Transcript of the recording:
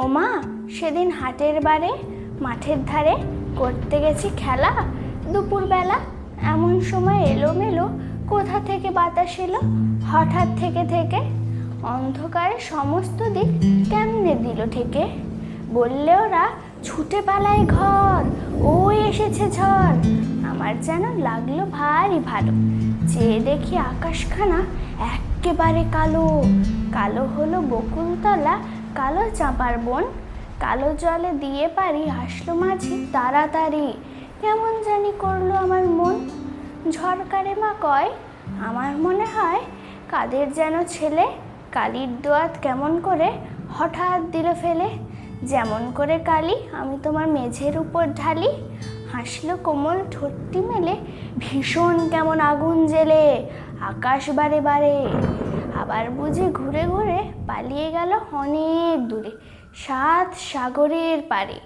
ও মা, সেদিন হাটের বারে, মাঠের ধারে করতে গেছি খেলা। দুপুরবেলা এমন সময় এলোমেলো কোথা থেকে বাতাস এলো? হঠাৎ থেকে থেকে অন্ধকারে সমস্ত দিক কেমনে দিল থেকে বললে ওরা, ছুটে পালায় ঘর, ও এসেছে ঝড়, আমার যেন লাগল ভারী ভালো। চেয়ে দেখি আকাশখানা এক্কেবারে কালো। কালো হলো বকুলতলা কালো চাঁপার বোন, কালো জলে দিয়ে পারি হাসলো মাঝি তাড়াতাড়ি। কেমন জানি করল আমার মন। ঝড়কারে মা কয়, আমার মনে হয় কাদের যেন ছেলে, কালির দোয়াত কেমন করে হঠাৎ দিল ফেলে। যেমন করে কালি আমি তোমার মেঝের উপর ঢালি। হাসলো কোমল ঠোঁটটি মেলে, ভীষণ কেমন আগুন জেলে, আকাশ বারে বারে। আবার বুঝি ঘুরে ঘুরে পালিয়ে গেল অনেক দূরে সাত সাগরের পারে